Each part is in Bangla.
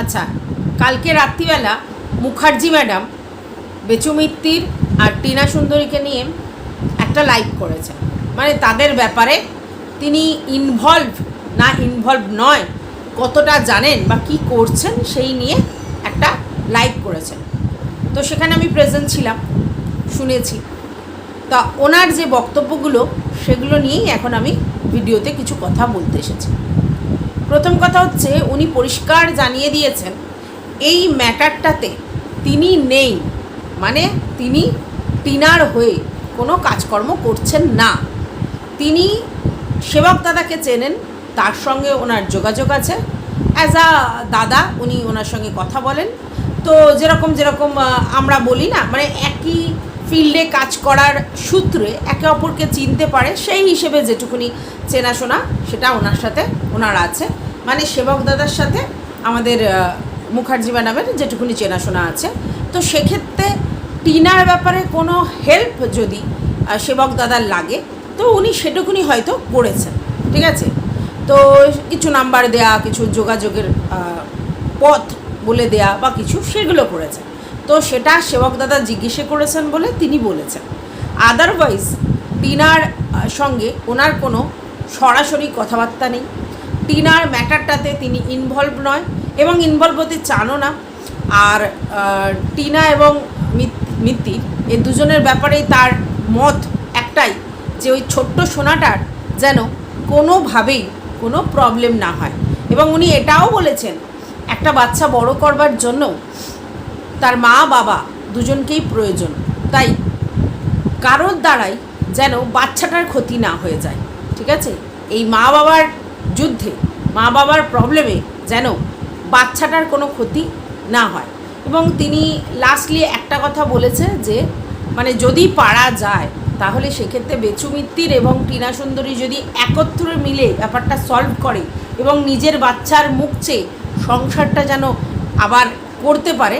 আচ্ছা কালকে রাত্রিবেলা মুখার্জি ম্যাডাম বেচু মিত্তির আর টিনা সুন্দরীকে নিয়ে একটা লাইভ করেছেন মানে তাদের ব্যাপারে তিনি ইনভলভ না ইনভলভ নয়, কতটা জানেন বা কি করছেন সেই নিয়ে একটা লাইভ করেছেন। তো সেখানে আমি প্রেজেন্ট ছিলাম, শুনেছি। তা ওনার যে বক্তব্যগুলো, সেগুলো নিয়েই এখন আমি ভিডিওতে কিছু কথা বলতে এসেছি। প্রথম কথা হচ্ছে, উনি পরিষ্কার জানিয়ে দিয়েছেন, এই ম্যাটারটাতে তিনি নেই। মানে তিনি টিনার হয়ে কোনো কাজকর্ম করছেন না। তিনি সেবক দাদাকে চেনেন, তার সঙ্গে ওনার যোগাযোগ আছে। অ্যাজ আ দাদা, উনি ওনার সঙ্গে কথা বলেন। তো যেরকম যেরকম আমরা বলি না মানে একই ফিল্ডে কাজ করার সূত্রে একে অপরকে চিনতে পারে। সেই হিসেবে যেটুকুনি চেনাশোনা, সেটা ওনার সাথে ওনার আছে। মানে সেবক দাদার সাথে আমাদের মুখার্জি ম্যাডামের যেটুকুনি চেনাশোনা আছে। তো সেক্ষেত্রে টিনার ব্যাপারে কোনো হেল্প যদি সেবক দাদার লাগে, তো উনি সেটুকুনি হয়তো করেছেন। ঠিক আছে? তো কিছু নাম্বার দেয়া, কিছু যোগাযোগের পথ বলে দেয়া বা কিছু, সেগুলো করেছেন। তো সেটা সেবক দাদা জিজ্ঞেসে করেছেন বলে তিনি বলেছেন। আদারওয়াইজ টিনার সঙ্গে ওনার কোনো সরাসরি কথাবার্তা নেই। টিনার ম্যাটারটাতে তিনি ইনভলভ নয় এবং ইনভলভ হতে চানও না। আর টিনা এবং মিত- মিত্তি এই দুজনের ব্যাপারেই তার মত একটাই যে ওই ছোট্ট সোনাটার যেন কোনোভাবেই কোনো প্রবলেম না হয়। এবং উনি এটাও বলেছেন, একটা বাচ্চা বড় করবার জন্য তার মা বাবা দুজনকেই প্রয়োজন। তাই কারোর দ্বারাই যেন বাচ্চাটার ক্ষতি না হয়ে যায়, ঠিক আছে? এই মা বাবার যুদ্ধে, মা বাবার প্রবলেমে যেন বাচ্চাটার কোনো ক্ষতি না হয়। এবং তিনি লাস্টলি একটা কথা বলেছে যে মানে যদি পারা যায়, তাহলে সেক্ষেত্রে বেচু মিত্তির এবং টিনা সুন্দরী যদি একত্রে মিলে ব্যাপারটা সলভ করে এবং নিজের বাচ্চার মুখ চেয়ে সংসারটা যেন আবার করতে পারে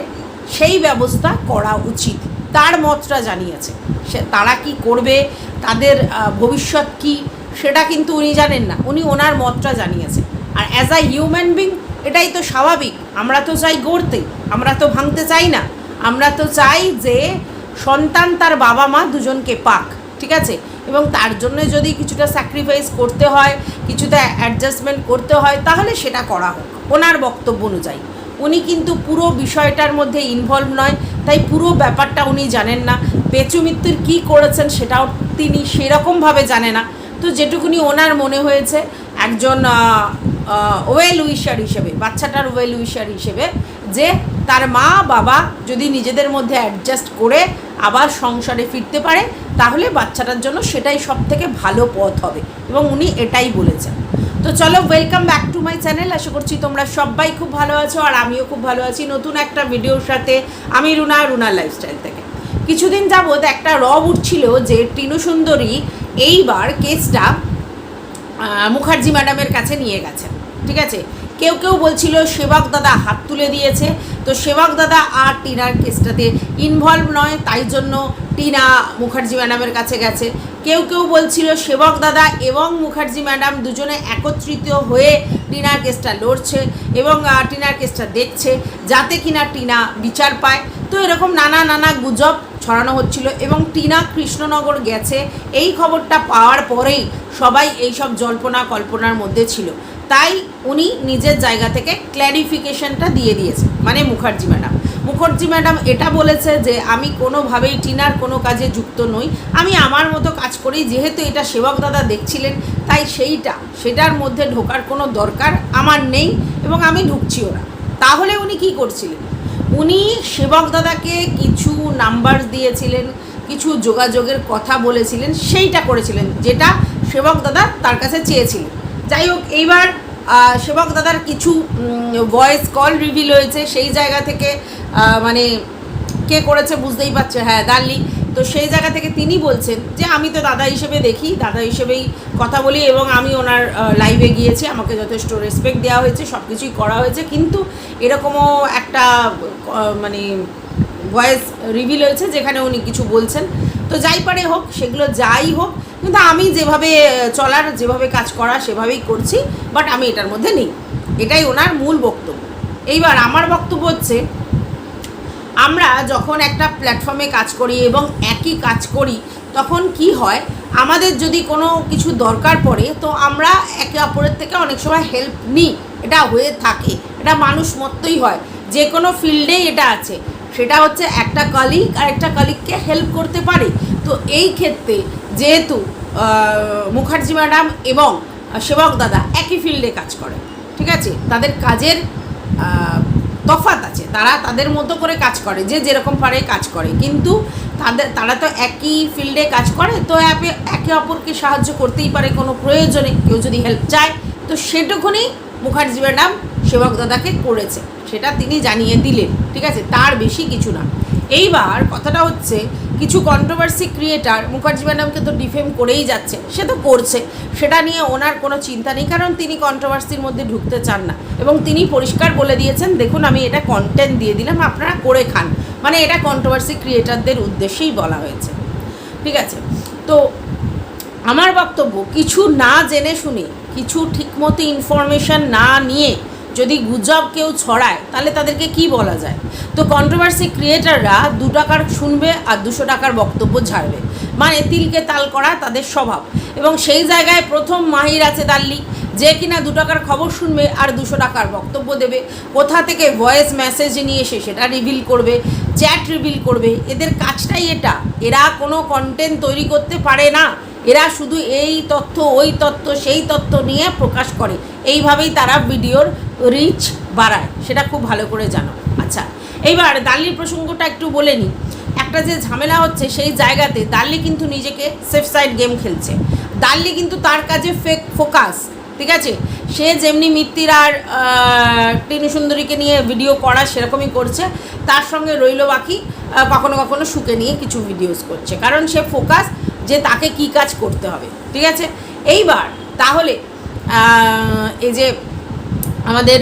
সেই ব্যবস্থা করা উচিত। তার মতটা জানিয়েছে। সে তারা কি করবে? তাদের ভবিষ্যৎ কি? সেটা কিন্তু উনি জানেন না। উনি ওনার মতটা জানিয়েছে। আর অ্যাজ আ হিউম্যান বিং এটাই তো স্বাভাবিক। আমরা তো চাই গড়তে। আমরা তো ভাঙতে চাই না। আমরা তো চাই যে সন্তান তার বাবা মা দুজনকে পাক, ঠিক আছে? এবং তার জন্য যদি কিছুটা স্যাক্রিফাইস করতে হয়, কিছুটা অ্যাডজাস্টমেন্ট করতে হয়, তাহলে সেটা করা হোক। ওনার বক্তব্য অনুযায়ী। উনি কিন্তু পুরো বিষয়টার মধ্যে ইনভলভ নয়, তাই পুরো ব্যাপারটা উনি জানেন না। পেচু মিত্তির কী করেছেন সেটাও তিনি সেরকমভাবে জানে না। তো যেটুকুনি ওনার মনে হয়েছে, একজন ওয়েল উইশার হিসেবে, বাচ্চাটার ওয়েল উইশার হিসেবে, যে তার মা, বাবা যদি নিজেদের মধ্যে অ্যাডজাস্ট করে আবার সংসারে ফিরতে পারে, তাহলে বাচ্চাটার জন্য সেটাই সব থেকে ভালো পথ হবে। এবং উনি এটাই বলেছেন। তো চলো welcome back to my channel আশা করছি তোমরা সবাই খুব ভালো আছো আর আমিও খুব ভালো আছি নতুন একটা ভিডিওর সাথে। আমি রুনা রুনা লাইফস্টাইল থেকে। কিছুদিন যাবৎ একটা রব উঠছিল যে টিনু সুন্দরী এইবার কেসটা মুখার্জি ম্যাডামের কাছে নিয়ে গেছে। ঠিক আছে? কেউ কেউ বলছিল, সেবক দাদা হাত তুলে দিয়েছে। তো সেবক দাদা আর টিনার কেসটাতে ইনভলভ নয়, তাই জন্য টিনা মুখার্জি ম্যাডামের কাছে গেছে। কেউ কেউ বলছিল, সেবক দাদা এবং মুখার্জি ম্যাডাম দুজনে একত্রিত হয়ে টিনার কেসটা লড়ছে এবং টিনার কেসটা দেখছে, যাতে কিনা টিনা বিচার পায়। তো এরকম নানা নানা গুজব ছড়ানো হচ্ছিল এবং টিনা কৃষ্ণনগর গেছে। এই খবরটা পাওয়ার পরেই সবাই এইসব জল্পনা কল্পনার মধ্যে ছিল। তাই উনি নিজের জায়গা থেকে ক্ল্যারিফিকেশনটা দিয়ে দিয়েছে মানে মুখার্জি ম্যাডাম। মুখার্জি ম্যাডাম এটা বলেছে যে আমি কোনোভাবেই টিনার কোনো কাজে যুক্ত নই। আমি আমার মতো কাজ করি, যেহেতু এটা সেবক দাদা দেখছিলেন, তাই সেইটা, সেটার মধ্যে ঢোকার কোনো দরকার আমার নেই এবং আমি ঢুকছিও না। তাহলে উনি কি করছিলেন? উনি সেবক দাদাকে কিছু নাম্বার দিয়েছিলেন, কিছু যোগাযোগের কথা বলেছিলেন, সেইটা করেছিলেন, যেটা সেবক দাদা তার কাছে চেয়েছিলেন। যাই হোক, এইবার সেবক দাদার কিছু ভয়েস কল রিভিল হয়েছে। সেই জায়গা থেকে মানে কে করেছে বুঝতেই পারছে হ্যাঁ দার্লি তো সেই জায়গা থেকে তিনি বলছেন যে, আমি তো দাদা হিসেবে দেখি, দাদা হিসেবেই কথা বলি এবং আমি ওনার লাইভে গিয়েছি, আমাকে যথেষ্ট রেসপেক্ট দেওয়া হয়েছে সব কিছুই করা হয়েছে। কিন্তু এরকমও একটা মানে ভয়েস রিভিল হয়েছে, যেখানে উনি কিছু বলছেন। তো যাই পারে হোক, সেগুলো যাই হোক কিন্তু আমি যেভাবে চলার, যেভাবে কাজ করা সেভাবেই করছি বাট আমি এটার মধ্যে নেই। এটাই ওনার মূল বক্তব্য। এইবার আমার বক্তব্য হচ্ছে, আমরা যখন একটা প্ল্যাটফর্মে কাজ করি এবং একই কাজ করি, তখন কি হয়? আমাদের যদি কোনো কিছু দরকার পড়ে, তো আমরা একে অপরের থেকে অনেক সময় হেল্প নিই। এটা হয়ে থাকে। এটা মানুষ মতোই হয়। যে কোনো ফিল্ডেই এটা আছে। সেটা হচ্ছে একটা কলিগ আর একটা কলিগকে হেল্প করতে পারে। তো এই ক্ষেত্রে যেহেতু মুখার্জি ম্যাডাম এবং সেবক দাদা একই ফিল্ডে কাজ করে ঠিক আছে? তাদের কাজের তফাত আছে। তারা তাদের মতো করে কাজ করে, যে যেরকম পারে কাজ করে। কিন্তু তাদের, তারা তো একই ফিল্ডে কাজ করে, তো অ্যাপে একে অপরকে সাহায্য করতেই পারে, কোনো প্রয়োজনে কেউ যদি হেল্প চায়, তো সেটুকুনি মুখার্জি ম্যাডাম সেবক দাদাকে করেছে। সেটা তিনি জানিয়ে দিলেন, ঠিক আছে? তার বেশি কিছু না। এইবার কথাটা হচ্ছে কিছু কন্ট্রোভার্সি ক্রিয়েটার মুখার্জি ম্যাডামকে তো ডিফেম করেই যাচ্ছে, সে তো করছে। সেটা নিয়ে ওনার কোনো চিন্তা নেই, কারণ তিনি কন্ট্রোভার্সির মধ্যে ঢুকতে চান না। এবং তিনি পরিষ্কার বলে দিয়েছেন, দেখুন, আমি এটা কন্টেন্ট দিয়ে দিলাম, আপনারা করে খান। মানে এটা কন্ট্রোভার্সি ক্রিয়েটারদের উদ্দেশ্যেই বলা হয়েছে। ঠিক আছে? তো আমার বক্তব্য, কিছু না জেনে শুনে, কিছু ঠিকমতো ইনফরমেশন না নিয়ে যদি গুজব কেউ ছড়ায়, তাহলে তাদেরকে কি বলা যায়? তো কন্ট্রোভার্সি ক্রিয়েটাররা দু টাকার শুনবে আর দুশো টাকার বক্তব্য ছাড়বে মানে তিলকে তাল করা তাদের স্বভাব। এবং সেই জায়গায় প্রথম মাহির আছে দাল্লি যে কিনা দু টাকার খবর শুনবে আর দুশো টাকার বক্তব্য দেবে। কোথা থেকে ভয়েস মেসেজ নিয়ে এসে সেটা রিভিল করবে চ্যাট রিভিল করবে। এদের কাজটাই এটা। এরা কোনো কন্টেন্ট তৈরি করতে পারে না। এরা শুধু এই তথ্য, ওই তথ্য, সেই তথ্য নিয়ে প্রকাশ করে। এইভাবেই তারা ভিডিওর রিচ বাড়ায়। সেটা খুব ভালো করে জানো। আচ্ছা এইবার দাল্লির প্রসঙ্গটা একটু বলে নিই একটা যে ঝামেলা হচ্ছে সেই জায়গাতে দাল্লি কিন্তু নিজেকে সেফ সাইড গেম খেলছে। দাল্লি কিন্তু তার কাজে ফেক ফোকাস ঠিক আছে? সে যেমনি মিত্তির আর টিনু সুন্দরীকে নিয়ে ভিডিও করা সেরকমই করছে, তার সঙ্গে রইল বাকি কখনো কখনো শুকে নিয়ে কিছু ভিডিওস করছে। কারণ সে ফোকাস যে তাকে কি কাজ করতে হবে, ঠিক আছে? এইবার তাহলে এই যে আমাদের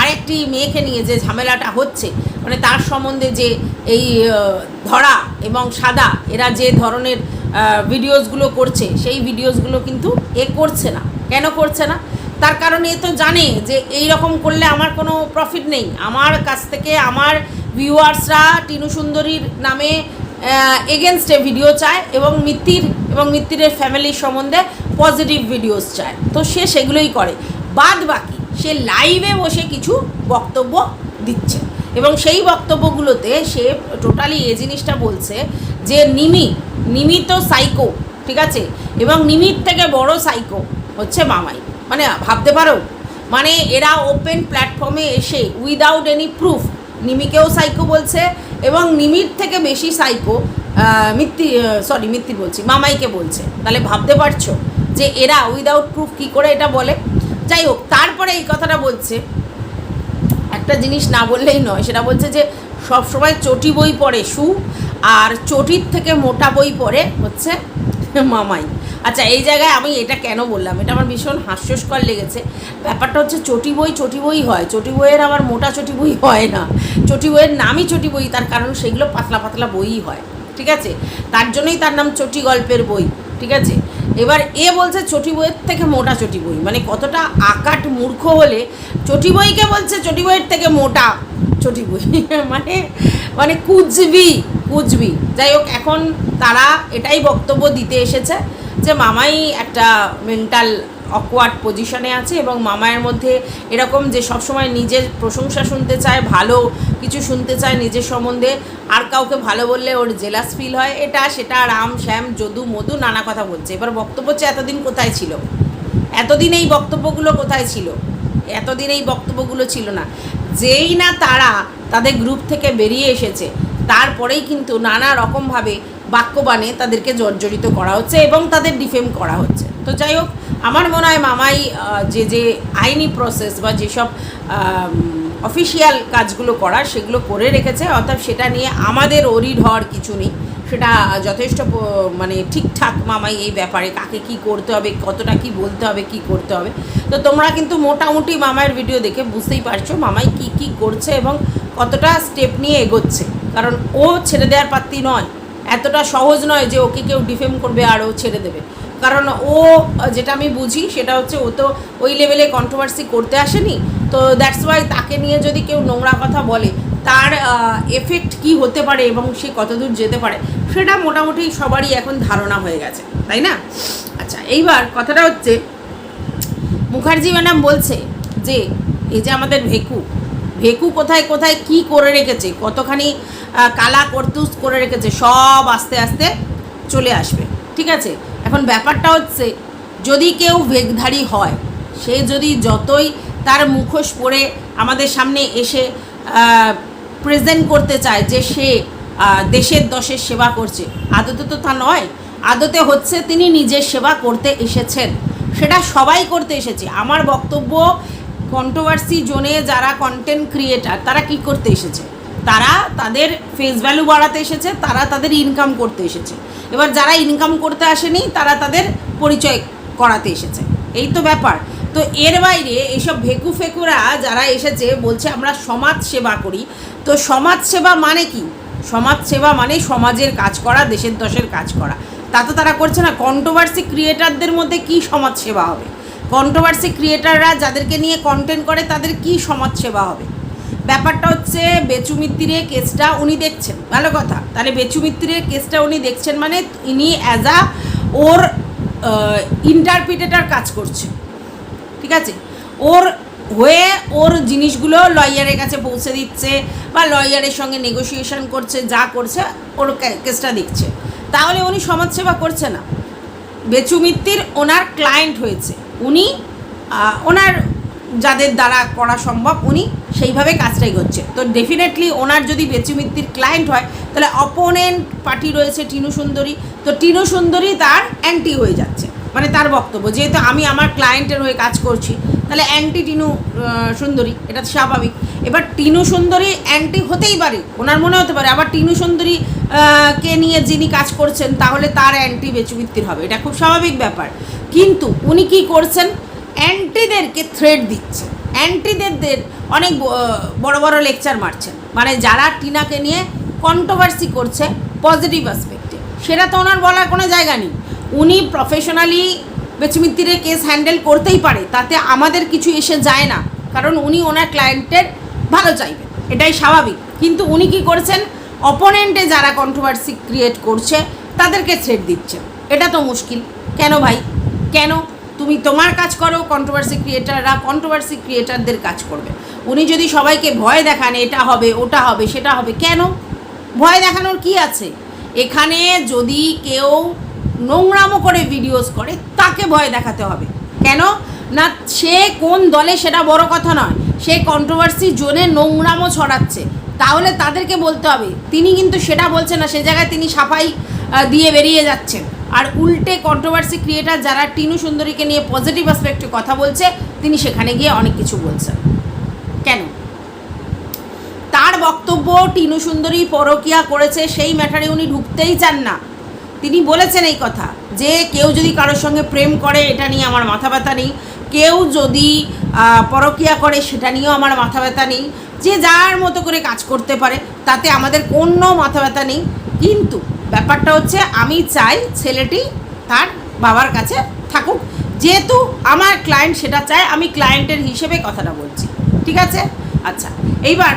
আরেকটি মেয়েকে নিয়ে যে ঝামেলাটা হচ্ছে মানে তার সম্বন্ধে যে এই ধরা এবং সাদা, এরা যে ধরনের ভিডিওসগুলো করছে, সেই ভিডিওসগুলো কিন্তু এ করছে না। কেন করছে না? তার কারণে এ তো জানে যে এই রকম করলে আমার কোনো প্রফিট নেই। আমার কাছ থেকে আমার ভিউয়ার্সরা টিনু সুন্দরীর নামে এগেনস্টে ভিডিও চায় এবং মিত্তির এবং মিত্তিরের ফ্যামিলির সম্বন্ধে পজিটিভ ভিডিওস চায়। তো সে সেগুলোই করে। বাদ বাকি, সে লাইভে বসে কিছু বক্তব্য দিচ্ছে। এবং সেই বক্তব্যগুলোতে সে টোটালি এ জিনিসটা বলছে যে, নিমি নিমি তো সাইকো ঠিক আছে? এবং নিমির থেকে বড় সাইকো হচ্ছে মামাই। মানে ভাবতে পারো? মানে এরা ওপেন প্ল্যাটফর্মে এসে উইদাউট এনি প্রুফ নিমিকেও সাইকো বলছে এবং নিমির থেকে বেশি সাইকো মিত্তি সরি মিত্তি বলছি, মামাইকে বলছে। তাহলে ভাবতে পারছ যে এরা উইদাউট প্রুফ কী করে এটা বলে? যাই হোক, তারপরে এই কথাটা বলছে, একটা জিনিস না বললেই নয়, সেটা বলছে যে সব সময় চটি বই পড়ে সু, আর চটির থেকে মোটা বই পড়ে হচ্ছে মামাই। আচ্ছা এই জায়গায় আমি এটা কেন বললাম? এটা আমার ভীষণ হাস্যস্কর লেগেছে। ব্যাপারটা হচ্ছে চটি বই চটি বই হয়। চটি বইয়ের আবার মোটা চটি বই হয় না। চটি বইয়ের নামই চটি বই, তার কারণ সেগুলো পাতলা পাতলা বইই হয়। ঠিক আছে? তার জন্যই তার নাম চটি গল্পের বই। ঠিক আছে? এবার এ বলছে চটি বইয়ের থেকে মোটা চটি বই। মানে কতটা আকাট মূর্খ হলে চটি বইকে বলছে চটি বইয়ের থেকে মোটা চটি বই। মানে মানে কুজবি কুজবি। যাই হোক, এখন তারা এটাই বক্তব্য দিতে এসেছে। যে মামাই একটা মেন্টাল অকওয়ার্ড পজিশনে আছে এবং মামায়ের মধ্যে এরকম যে সবসময় নিজের প্রশংসা শুনতে চায়, ভালো কিছু শুনতে চায় নিজের সম্বন্ধে, আর কাউকে ভালো বললে ওর জেলাস ফিল হয়, এটা, সেটা, রাম, শ্যাম, যদু, মধু, নানা কথা বলছে। এবার বক্তব্য হচ্ছে এতদিন কোথায় ছিল? এতদিন এই বক্তব্যগুলো কোথায় ছিল? এতদিন এই বক্তব্যগুলো ছিল না। যেই না তারা তাদের গ্রুপ থেকে বেরিয়ে এসেছে, তারপরেই কিন্তু নানা রকমভাবে বাক্যবাণে তাদেরকে জর্জরিত করা হচ্ছে এবং তাদের ডিফেম করা হচ্ছে। তো যাই হোক, আমার মনে হয় মামাই যে যে আইনি প্রসেস বা যেসব অফিসিয়াল কাজগুলো করার সেগুলো করে রেখেছে, অর্থাৎ সেটা নিয়ে আমাদের অরিড হওয়ার কিছু নেই। সেটা যথেষ্ট মানে ঠিকঠাক মামাই এই ব্যাপারে কাকে কি করতে হবে, কতটা কি বলতে হবে, কি করতে হবে। তো তোমরা কিন্তু মোটামুটি মামায়ের ভিডিও দেখে বুঝতেই পারছ মামাই কি কি করছে এবং কতটা স্টেপ নিয়ে এগোচ্ছে। কারণ ও ছেড়ে দেওয়ার পাত্তি নয়। এতটা সহজ নয় যে ওকে কেউ ডিফেম করবে আর ও ছেড়ে দেবে। কারণ ও, যেটা আমি বুঝি সেটা হচ্ছে ও তো ওই লেভেলে কন্ট্রোভার্সি করতে আসেনি। তো দ্যাটস ওয়াই তাকে নিয়ে যদি কেউ নোংরা কথা বলে, তার এফেক্ট কি হতে পারে এবং সে কতদূর যেতে পারে, সেটা মোটামুটি সবারই এখন ধারণা হয়ে গেছে, তাই না? আচ্ছা এইবার কথাটা হচ্ছে, মুখার্জি ম্যাডাম বলছে যে, এই যে আমাদের ভেকু ভেকু কোথায় কোথায়, কি করে রেখেছে, কতখানি কালা করতুস করে রেখেছে, সব আস্তে আস্তে চলে আসবে, ঠিক আছে? এখন ব্যাপারটা হচ্ছে, যদি কেউ ভেগধারী হয়, সে যদি যতই তার মুখোশ পরে আমাদের সামনে এসে প্রেজেন্ট করতে চায় যে সে দেশের দশের সেবা করছে, আদতে তো তা নয়, আদতে হচ্ছে তিনি নিজের সেবা করতে এসেছেন, সেটা সবাই করতে এসেছে। আমার বক্তব্য কন্ট্রোভার্সি জোনে যারা কন্টেন্ট ক্রিয়েটার তারা কি করতে এসেছে? তারা তাদের ফেস ভ্যালু বাড়াতে এসেছে, তারা তাদের ইনকাম করতে এসেছে। এবার যারা ইনকাম করতে আসেনি, তারা তাদের পরিচয় করাতে এসেছে। এই তো ব্যাপার। তো এর বাইরে এইসব ভেকু ফেকুরা যারা এসেছে, বলছে আমরা সমাজ সেবা করি। তো সমাজ সেবা মানে কি? সমাজ সেবা মানে সমাজের কাজ করা, দেশের দশের কাজ করা। তা তো তারা করছে না কন্ট্রোভার্সি ক্রিয়েটারদের মধ্যে কি সমাজ সেবা হবে? কন্ট্রোভার্সি ক্রিয়েটাররা যাদেরকে নিয়ে কন্টেন্ট করে, তাদের কি সমাজ সেবা হবে? ব্যাপারটা হচ্ছে বেচু কেসটা উনি দেখছেন। ভালো কথা। তাহলে বেচু কেসটা উনি দেখছেন মানে ইনি অ্যাজ আ ওর ইন্টারপ্রিটেটার কাজ করছে। ঠিক আছে? ওর হয়ে ওর জিনিসগুলো লয়ারের কাছে পৌঁছে দিচ্ছে বা লয়ারের সঙ্গে নেগোসিয়েশন করছে, যা করছে, ওর কেসটা দেখছে। তাহলে উনি সমাজসেবা করছে না। বেচু মিত্তির ওনার ক্লায়েন্ট হয়েছে। উনি ওনার যাদের দ্বারা করা সম্ভব, উনি সেইভাবে কাজটাই করছে। তো ডেফিনেটলি ওনার যদি বেচু মিত্তির ক্লায়েন্ট হয়, তাহলে অপোনেন্ট পার্টি রয়েছে টিনু সুন্দরী। তো টিনু সুন্দরী তার অ্যান্টি হয়ে যাচ্ছে মানে তার বক্তব্য। যেহেতু আমি আমার ক্লায়েন্টের হয়ে কাজ করছি, তাহলে অ্যান্টি টিনু সুন্দরী, এটা স্বাভাবিক। এবার টিনু সুন্দরী অ্যান্টি হতেই পারে, ওনার মনে হতে পারে। আবার টিনু সুন্দরী কে নিয়ে যিনি কাজ করছেন, তাহলে তার অ্যান্টি বেচুমিত্তির হবে। এটা খুব স্বাভাবিক ব্যাপার। কিন্তু উনি কি করছেন? অ্যান্টিদেরকে থ্রেড দিচ্ছে। অ্যান্টিদের অনেক বড় বড় লেকচার মারছেন। মানে যারা টিনাকে নিয়ে কন্ট্রোভার্সি করছে পজিটিভ অ্যাসপেক্টে সেটা তো ওনার বলার কোনো জায়গা নেই। উনি প্রফেশনালি বেচমিত্তিরের কেস হ্যান্ডেল করতেই পারে, তাতে আমাদের কিছু এসে যায় না। কারণ উনি ওনার ক্লায়েন্টের ভালো চাইবেন। এটাই স্বাভাবিক। কিন্তু উনি কি করছেন? অপোনেন্টে যারা কন্ট্রোভার্সি ক্রিয়েট করছে, তাদেরকে থ্রেড দিচ্ছে। এটা তো মুশকিল। কেন ভাই? কেন? তুমি তোমার কাজ করো কন্ট্রোভার্সি ক্রিয়েটাররা কন্ট্রোভার্সি ক্রিয়েটারদের কাজ করবে। উনি যদি সবাইকে ভয় দেখান, এটা হবে, ওটা হবে, সেটা হবে, কেন? ভয় দেখানোর কি আছে? এখানে যদি কেউ নোংরামো করে ভিডিওস করে, তাকে ভয় দেখাতে হবে। কেন? না, সে কোন দলে সেটা বড় কথা নয়। সে কন্ট্রোভার্সি জোনে নোংরামো ছড়াচ্ছে। তাহলে তাদেরকে বলতে হবে। তিনি কিন্তু সেটা বলছে না, সে জায়গায় তিনি সাফাই দিয়ে বেরিয়ে যাচ্ছেন। আর উল্টে কন্ট্রোভার্সি ক্রিয়েটার যারা টিনু সুন্দরীকে নিয়ে পজিটিভ অ্যাসপেক্টে কথা বলছে, তিনি সেখানে গিয়ে অনেক কিছু বলছেন। কেন? তার বক্তব্য টিনু সুন্দরী পরকিয়া করেছে, সেই ম্যাটারে উনি ঢুকতেই চান না। তিনি বলেছেন এই কথা যে, কেউ যদি কারোর সঙ্গে প্রেম করে, এটা নিয়ে আমার মাথা ব্যথা নেই। কেউ যদি পরকিয়া করে, সেটা নিয়েও আমার মাথা ব্যথা নেই। যে যার মতো করে কাজ করতে পারে, তাতে আমাদের কোনো মাথা ব্যথা নেই। কিন্তু ব্যাপারটা হচ্ছে আমি চাই ছেলেটি তার বাবার কাছে থাকুক। যেহেতু আমার ক্লায়েন্ট সেটা চায়, আমি ক্লায়েন্টের হিসেবে কথাটা বলছি। ঠিক আছে? আচ্ছা এইবার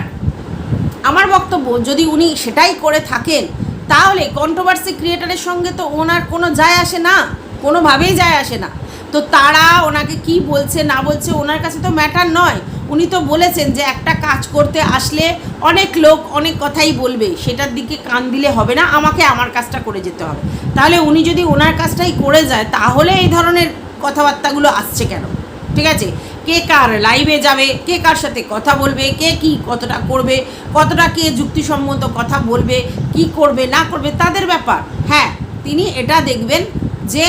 আমার বক্তব্য, যদি উনি সেটাই করে থাকেন, তাহলে কন্ট্রোভার্সি ক্রিয়েটারের সঙ্গে তো ওনার কোনো যায় আসে না, কোনোভাবেই যায় আসে না। তো তারা ওনাকে কি বলছে, না বলছে, ওনার কাছে তো ম্যাটার নয়। উনি তো বলেছেন যে একটা কাজ করতে আসলে অনেক লোক অনেক কথাই বলবে, সেটার দিকে কান দিলে হবে না, আমাকে আমার কাজটা করে যেতে হবে। তাহলে উনি যদি ওনার কাজটাই করে যায়, তাহলে এই ধরনের কথাবার্তাগুলো আসছে কেন? ঠিক আছে? কে কার লাইভে যাবে, কে কার সাথে কথা বলবে, কে কি কতটা করবে, কতটা কে যুক্তিসম্মত কথা বলবে, কি করবে, না করবে, তাদের ব্যাপার। হ্যাঁ তিনি এটা দেখবেন যে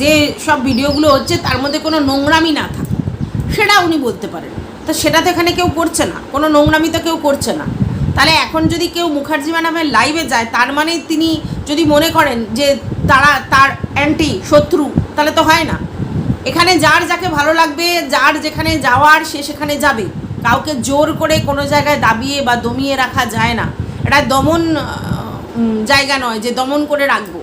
যে সব ভিডিওগুলো হচ্ছে, তার মধ্যে কোনো নোংরামি না থাকে সেটা উনি বলতে পারেন। তো সেটা তো এখানে কেউ করছে না। কোনো নোংরামি তো কেউ করছে না। তাহলে এখন যদি কেউ মুখার্জি ম্যাডামের লাইভে যায়, তার মানে তিনি যদি মনে করেন যে তারা, তার অ্যান্টি শত্রু, তাহলে তো হয় না। এখানে যার যাকে ভালো লাগবে, যার যেখানে যাওয়ার, সে সেখানে যাবে। কাউকে জোর করে কোনো জায়গায় দাবিয়ে বা দমিয়ে রাখা যায় না। এটা দমন জায়গা নয় যে দমন করে রাখব।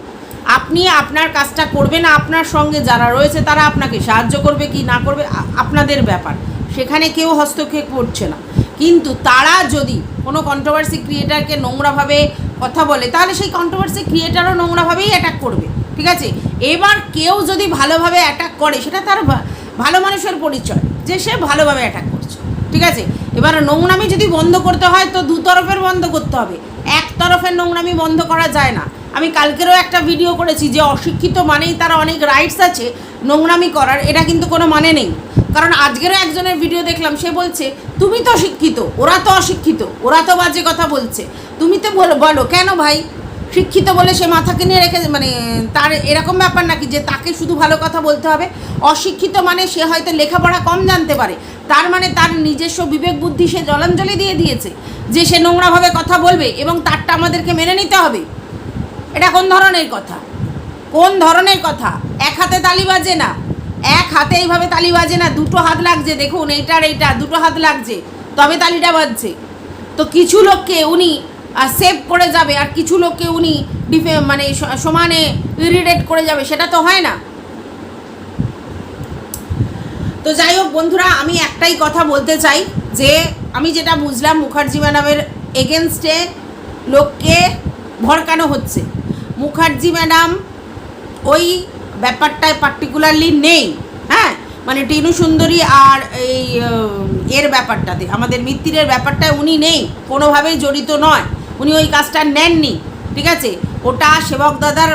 আপনি আপনার কাজটা করবেন, আপনার সঙ্গে যারা রয়েছে তারা আপনাকে সাহায্য করবে কি না করবে আপনাদের ব্যাপার। সেখানে কেউ হস্তক্ষেপ করছে না। কিন্তু তারা যদি কোনো কন্ট্রোভার্সি ক্রিয়েটারকে নোংরাভাবে কথা বলে, তাহলে সেই কন্ট্রোভার্সি ক্রিয়েটারও নোংরাভাবেই অ্যাটাক করবে। ঠিক আছে? এবার কেউ যদি ভালোভাবে অ্যাটাক করে, সেটা তার ভালো মানুষের পরিচয় যে সে ভালোভাবে অ্যাটাক করছে। ঠিক আছে? এবার নোংরামি যদি বন্ধ করতে হয়, তো দু তরফের বন্ধ করতে হবে। এক তরফের নোংরামি বন্ধ করা যায় না। আমি কালকেরও একটা ভিডিও করেছি যে অশিক্ষিত মানেই তারা অনেক রাইটস আছে নোংরামি করার। এটা কিন্তু কোনো মানে নেই। কারণ আজকেরও একজনের ভিডিও দেখলাম, সে বলছে, তুমি তো শিক্ষিত, ওরা তো অশিক্ষিত, ওরা তো বাজে কথা বলছে। তুমি তো বলো বলো, কেন ভাই? শিক্ষিত বলে সে মাথাকে নিয়ে রেখে মানে তার এরকম ব্যাপার নাকি যে তাকে শুধু ভালো কথা বলতে হবে? অশিক্ষিত মানে সে হয়তো লেখাপড়া কম জানতে পারে। তার মানে তার নিজস্ব বিবেক বুদ্ধি সে জলাঞ্জলি দিয়ে দিয়েছে, যে সে নোংরাভাবে কথা বলবে এবং তারটা আমাদেরকে মেনে নিতে হবে। এটা কোন ধরনের কথা? কোন ধরনের কথা? এক হাতে তালি বাজে না। এক হাতে এইভাবে তালি বাজে না, দুটো হাত লাগছে, দেখুন, এইটার এইটা, দুটো হাত লাগছে, তবে তালিটা বাজছে। তো কিছু লোককে উনি সেভ করে যাবে, আর কিছু লোককে উনি ডিফে মানে সমানে ইরিটেট করে যাবে, সেটা তো হয় না। তো যাই হোক বন্ধুরা, আমি একটাই কথা বলতে চাই, যে আমি যেটা বুঝলাম মুখার্জি ম্যাডামের এগেনস্টে লোককে ভড়কানো হচ্ছে। মুখার্জি ম্যাডাম ওই ব্যাপারটায় পার্টিকুলারলি নেই হ্যাঁ? মানে টিনু সুন্দরী আর এই এর ব্যাপারটাতে, আমাদের মিত্তিরের ব্যাপারটায় উনি নেই, কোনোভাবেই জড়িত নয়। উনি ওই কাজটা নেননি, ঠিক আছে? ওটা সেবক দাদার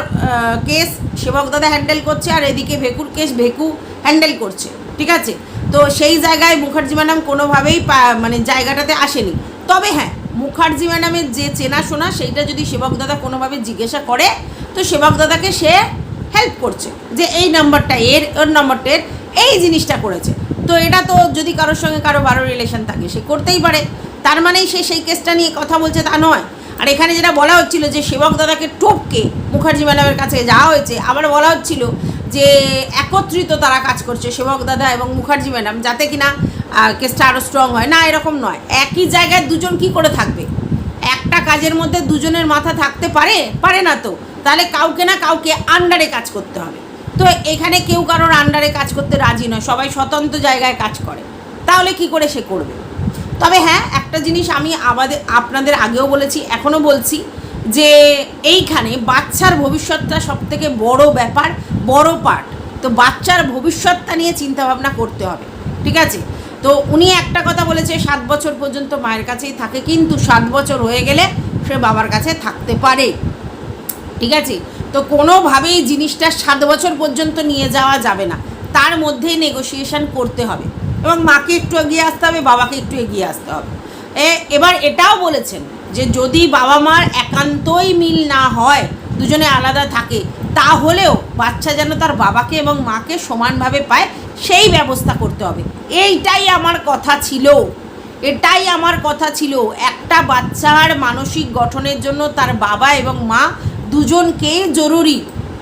কেস, সেবক দাদা হ্যান্ডেল করছে আর এদিকে ভেকুর কেস ভেকু হ্যান্ডেল করছে, ঠিক আছে? তো সেই জায়গায় মুখার্জি ম্যাডাম কোনোভাবেই মানে জায়গাটাতে আসেনি। তবে হ্যাঁ মুখার্জি ম্যাডামের যে চেনাশোনা, সেইটা যদি সেবক দাদা কোনোভাবে জিজ্ঞাসা করে, তো সেবক দাদাকে সে হেল্প করছে, যে এই নাম্বারটা এর, ওর নাম্বারটা এর, এই জিনিসটা করেছে। তো এটা তো যদি কারোর সঙ্গে কারও ভালো রিলেশন থাকে, সে করতেই পারে। তার মানেই সে সেই কেসটা নিয়ে কথা বলছে, তা নয়। আর এখানে যেটা বলা হচ্ছিল যে সেবক দাদাকে টপকে মুখার্জি ম্যাডামের কাছে যাওয়া হয়েছে, আবার বলা হচ্ছিল যে একত্রিত তারা কাজ করছে সেবক দাদা এবং মুখার্জি ম্যাডাম, যাতে কিনা কেসটা আরও স্ট্রং হয়। না, এরকম নয়। একই জায়গায় দুজন কি করে থাকবে? একটা কাজের মধ্যে দুজনের মাথা থাকতে পারে? পারে না তো। তাহলে কাউকে না কাউকে আন্ডারে কাজ করতে হবে। তো এখানে কেউ কারোর আন্ডারে কাজ করতে রাজি নয়, সবাই স্বতন্ত্র জায়গায় কাজ করে। তাহলে কি করে সে করবে? তবে হ্যাঁ একটা জিনিস আমি আমাদের, আপনাদের আগেও বলেছি এখনও বলছি যে এইখানে বাচ্চার ভবিষ্যৎটা সব থেকে বড় ব্যাপার, বড় পার্ট তো বাচ্চার ভবিষ্যৎটা নিয়ে চিন্তাভাবনা করতে হবে, ঠিক আছে? তো উনি একটা কথা বলেছে, সাত বছর পর্যন্ত মায়ের কাছেই থাকে, কিন্তু সাত বছর হয়ে গেলে সে বাবার কাছে থাকতে পারে। ঠিক আছে? তো কোনোভাবেই জিনিসটা সাত বছর পর্যন্ত নিয়ে যাওয়া যাবে না। তার মধ্যেই নেগোসিয়েশন করতে হবে। এবং মাকে একটু এগিয়ে আসতে হবে, বাবাকে একটু এগিয়ে আসতে হবে। এ, এবার এটাও বলেছেন যে যদি বাবা মার একান্তই মিল না হয়, দুজনে আলাদা থাকে, তাহলেও বাচ্চা যেন তার বাবাকে এবং মাকে সমানভাবে পায়, সেই ব্যবস্থা করতে হবে। এইটাই আমার কথা ছিল। এটাই আমার কথা ছিল। একটা বাচ্চার মানসিক গঠনের জন্য তার বাবা এবং মা দুজনকেই জরুরি,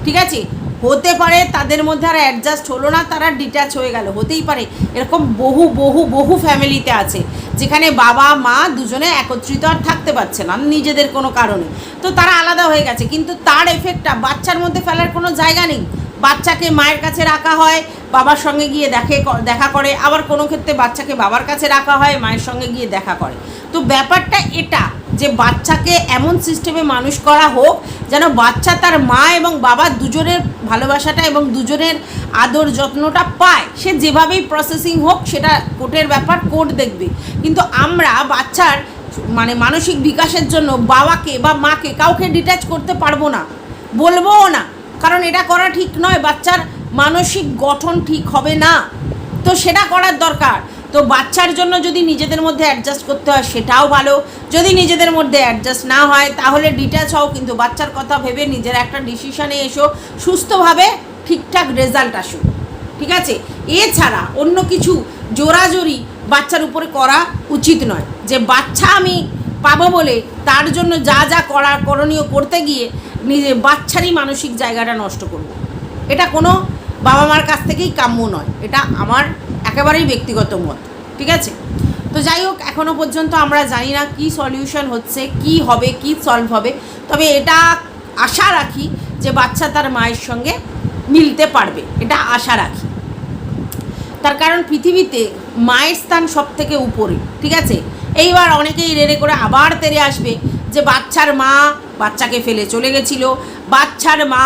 ঠিক আছে? হতে পারে তাদের মধ্যে আর অ্যাডজাস্ট হলো না, তারা ডিট্যাচ হয়ে গেল, হতেই পারে। এরকম বহু বহু বহু ফ্যামিলিতে আছে, যেখানে বাবা, মা দুজনে একত্রিত আর থাকতে পারছে না, নিজেদের কোনো কারণে। তো তারা আলাদা হয়ে গেছে, কিন্তু তার এফেক্টটা বাচ্চার মধ্যে ফেলার কোনো জায়গা নেই। বাচ্চাকে মায়ের কাছে রাখা হয়, বাবার সঙ্গে গিয়ে দেখে দেখা করে, আবার কোনো ক্ষেত্রে বাচ্চাকে বাবার কাছে রাখা হয়, মায়ের সঙ্গে গিয়ে দেখা করে। তো ব্যাপারটা এটা যে বাচ্চাকে এমন সিস্টেমে মানুষ করা হোক যেন বাচ্চা তার মা এবং বাবা দুজনের ভালোবাসাটা এবং দুজনের আদর যত্নটা পায়। সে যেভাবেই প্রসেসিং হোক, সেটা কোর্টের ব্যাপার কোর্ট দেখবে। কিন্তু আমরা বাচ্চার মানে মানসিক বিকাশের জন্য বাবাকে বা মাকে কাউকে ডিট্যাচ করতে পারব না, বলবোও না। কারণ এটা করা ঠিক নয়, বাচ্চার মানসিক গঠন ঠিক হবে না। তো সেটা করার দরকার। তো বাচ্চার জন্য যদি নিজেদের মধ্যে অ্যাডজাস্ট করতে হয়, সেটাও ভালো। যদি নিজেদের মধ্যে অ্যাডজাস্ট না হয়, তাহলে ডিটাচ হও, কিন্তু বাচ্চার কথা ভেবে নিজের একটা ডিসিশনে এসো। সুস্থভাবে ঠিকঠাক রেজাল্ট আসুক। ঠিক আছে? এছাড়া অন্য কিছু জোরাজোরি বাচ্চার উপরে করা উচিত নয়। যে বাচ্চা আমি পাবো বলে তার জন্য যা যা করা করণীয় করতে গিয়ে নিজে বাচ্চারই মানসিক জায়গাটা নষ্ট করব। এটা কোনো বাবা মার কাছ থেকেই কাম্য নয়। এটা আমার একেবারেই ব্যক্তিগত মত, ঠিক আছে? তো যাই হোক এখনও পর্যন্ত আমরা জানি না কি সলিউশন হচ্ছে, কি হবে, কি সলভ হবে। তবে এটা আশা রাখি যে বাচ্চা তার মায়ের সঙ্গে মিলতে পারবে। এটা আশা রাখি। তার কারণ পৃথিবীতে মায়ের স্থান সব থেকে উপরে, ঠিক আছে? এইবার অনেকেই রেড়ে করে আবার তেরে আসবে যে বাচ্চার মা বাচ্চাকে ফেলে চলে গেছিল, বাচ্চার মা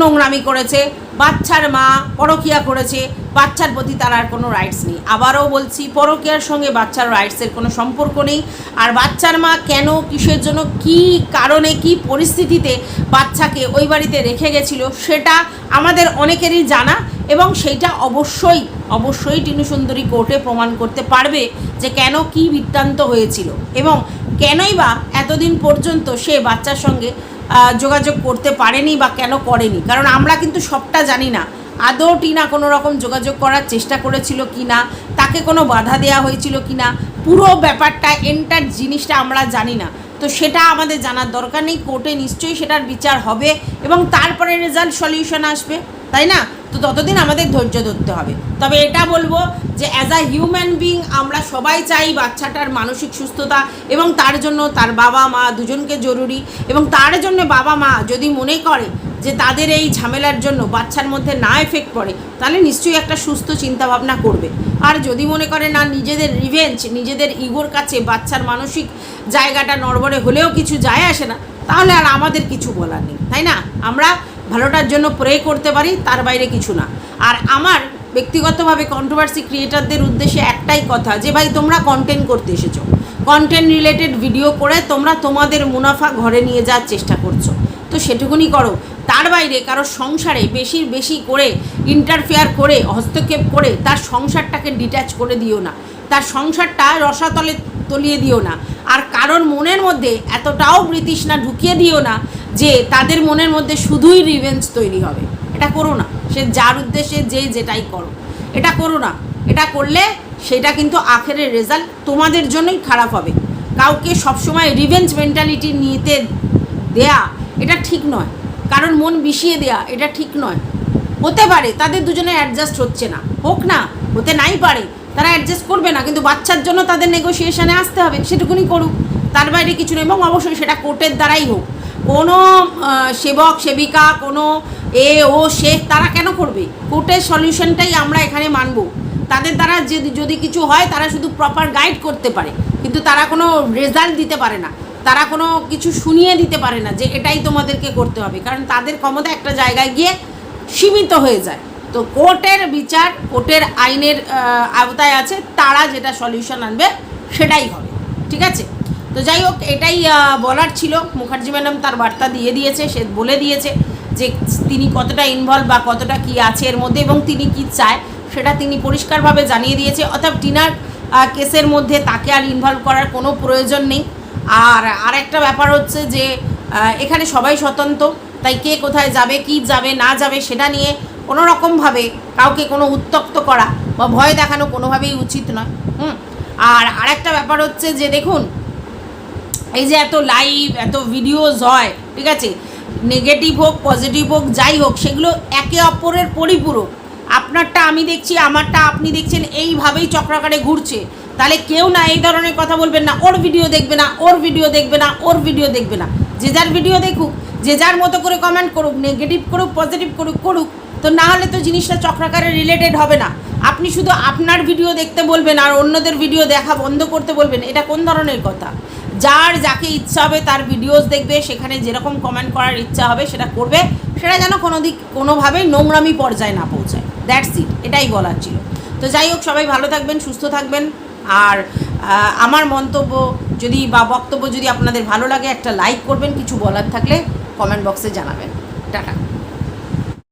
নোংরামি করেছে বাচ্চার মা পরকিয়া করেছে, বাচ্চার প্রতি তার আর কোনো রাইটস নেই। আবারও বলছি, পরকিয়ার সঙ্গে বাচ্চার রাইটসের কোনো সম্পর্ক নেই। আর বাচ্চার মা কেন, কিসের জন্য, কি কারণে, কি পরিস্থিতিতে বাচ্চাকে ওই বাড়িতে রেখে গেছিল, সেটা আমাদের অনেকেরই জানা এবং সেইটা অবশ্যই অবশ্যই টিনু সুন্দরী কোর্টে প্রমাণ করতে পারবে যে কেন কি বৃত্তান্ত হয়েছিল। এবং কেনই বা এতদিন পর্যন্ত সে বাচ্চার সঙ্গে যোগাযোগ করতে পারেনি বা কেন করেনি। কারণ আমরা কিন্তু সবটা জানি না। আদৌ টিনা কোনো রকম যোগাযোগ করার চেষ্টা করেছিল কি না তাকে কোনো বাধা দেয়া হয়েছিল কি না পুরো ব্যাপারটা এন্টার জিনিসটা আমরা জানি না। তো সেটা আমাদের জানার দরকার নেই, কোর্টে নিশ্চয়ই সেটার বিচার হবে এবং তারপরে রেজাল্ট সলিউশন আসবে, তাই না? তো ততদিন আমাদের ধৈর্য ধরতে হবে। তবে এটা বলব যে অ্যাজ আ হিউম্যান বিং আমরা সবাই চাই বাচ্চাটার মানসিক সুস্থতা এবং তার জন্য তার বাবা মা দুজনকে জরুরি এবং তার জন্য বাবা মা যদি মনে করে যে তাদের এই ঝামেলার জন্য বাচ্চার মধ্যে না এফেক্ট পড়ে, তাহলে নিশ্চয়ই একটা সুস্থ চিন্তাভাবনা করবে। আর যদি মনে করে না, নিজেদের রিভেঞ্জ নিজেদের ইগোর কাছে বাচ্চার মানসিক জায়গাটা নড়বড়ে হলেও কিছু যায় আসে না, তাহলে আর আমাদের কিছু বলার নেই, তাই না? আমরা ভালোটার জন্য প্রে করতে পারি, তার বাইরে কিছু না। আর আমার ব্যক্তিগতভাবে কন্ট্রোভার্সি ক্রিয়েটারদের উদ্দেশ্যে একটাই কথা, যে ভাই তোমরা কন্টেন্ট করতে এসেছ। কন্টেন্ট রিলেটেড ভিডিও করে তোমরা তোমাদের মুনাফা ঘরে নিয়ে যাওয়ার চেষ্টা করছ। তো সেটুকুনি করো। তার বাইরে কারও সংসারে বেশি বেশি করে ইন্টারফেয়ার করে, হস্তক্ষেপ করে তার সংসারটাকে ডিট্যাচ করে দিও না। তার সংসারটা রসাতলে তলিয়ে দিও না। আর কারোর মনের মধ্যে এতটাও বৃতৃষ্ণা ঢুকিয়ে দিও না যে তাদের মনের মধ্যে শুধুই রিভেঞ্জ তৈরি হবে। এটা করো না। সে যার উদ্দেশ্যে যে যেটাই করো। এটা করো না। এটা করলে সেটা কিন্তু আখেরের রেজাল্ট তোমাদের জন্যই খারাপ হবে। কাউকে সবসময় রিভেঞ্জ মেন্টালিটি নিতে দেয়া এটা ঠিক নয়। কারণ মন বিষিয়ে দেয়া, এটা ঠিক নয়। হতে পারে তাদের দুজনে অ্যাডজাস্ট হচ্ছে না। হোক না, হতে নাই পারে। তারা অ্যাডজাস্ট করবে না, কিন্তু বাচ্চার জন্য তাদের নেগোসিয়েশনে আসতে হবে, সেটুকুনি করুক। তার বাইরে কিছু নেই, এবং অবশ্যই সেটা কোর্টের দ্বারাই হোক। কোনো সেবক, সেবিকা, কোনো এ, ও, সে, তারা কেন করবে? কোর্টের সলিউশনটাই আমরা এখানে মানব। তাদের দ্বারা যদি যদি কিছু হয়, তারা শুধু প্রপার গাইড করতে পারে। কিন্তু তারা কোনো রেজাল্ট দিতে পারে না। তারা কোনো কিছু শুনিয়ে দিতে পারে না যে এটাই তোমাদেরকে করতে হবে। কারণ তাদের ক্ষমতা একটা জায়গায় গিয়ে সীমিত হয়ে যায়। তো কোর্টের বিচার, কোর্টের আইনের আওতায় আছে, তারা যেটা সলিউশন আনবে সেটাই হবে। ঠিক আছে? তো যাই হোক, এটাই বলার ছিল। মুখার্জি ম্যাডাম তার বার্তা দিয়ে দিয়েছে, সে বলে দিয়েছে যে তিনি কতটা ইনভলভ বা কতটা কি আছে এর মধ্যে এবং তিনি কি চায় সেটা তিনি পরিষ্কারভাবে জানিয়ে দিয়েছে। অর্থাৎ টিনার কেসের মধ্যে তাকে আর ইনভলভ করার কোনো প্রয়োজন নেই। আর আরেকটা ব্যাপার হচ্ছে যে এখানে সবাই স্বতন্ত্র, তাই কে কোথায় যাবে, কি যাবে, না যাবে সেটা নিয়ে কোনো রকমভাবে কাউকে কোনো উত্তক্ত করা বা ভয় দেখানো কোনোভাবেই উচিত নয়। হুম? আর আরেকটা ব্যাপার হচ্ছে যে, দেখুন, এই যে এত লাইভ এত ভিডিওজ হয়, ঠিক আছে? নেগেটিভ হোক পজিটিভ হোক, যাই হোক, সেগুলো একে অপরের পরিপূরক। আপনারটা আমি দেখছি, আমারটা আপনি দেখছেন, এইভাবেই চক্রাকারে ঘুরছে। তাহলে কেউ না এই ধরনের কথা বলবেন না। ওর ভিডিও দেখবে না, ওর ভিডিও দেখবে না, ওর ভিডিও দেখবে না। যে যার ভিডিও দেখুক, যে যার মতো করে কমেন্ট করুক নেগেটিভ করুক পজিটিভ করুক করুক, তো না হলে তো জিনিসটা চক্রাকারে রিলেটেড হবে না। আপনি শুধু আপনার ভিডিও দেখতে বলবেন আর অন্যদের ভিডিও দেখা বন্ধ করতে বলবেন, এটা কোন ধরনের কথা? যার যাকে ইচ্ছা হবে তার ভিডিওস দেখবে, সেখানে যেরকম কমেন্ট করার ইচ্ছা হবে, সেটা করবে, সেটা যেন কোনো দিক, কোনোভাবেই নোংরামি পর্যায়ে না পৌঁছায়। দ্যাটস ইট এটাই বলার ছিল। তো যাই হোক, সবাই ভালো থাকবেন, সুস্থ থাকবেন। আর আমার মন্তব্য, যদি বা বক্তব্য যদি আপনাদের ভালো লাগে, একটা লাইক করবেন, কিছু বলার থাকলে কমেন্ট বক্সে জানাবেন। টাটা।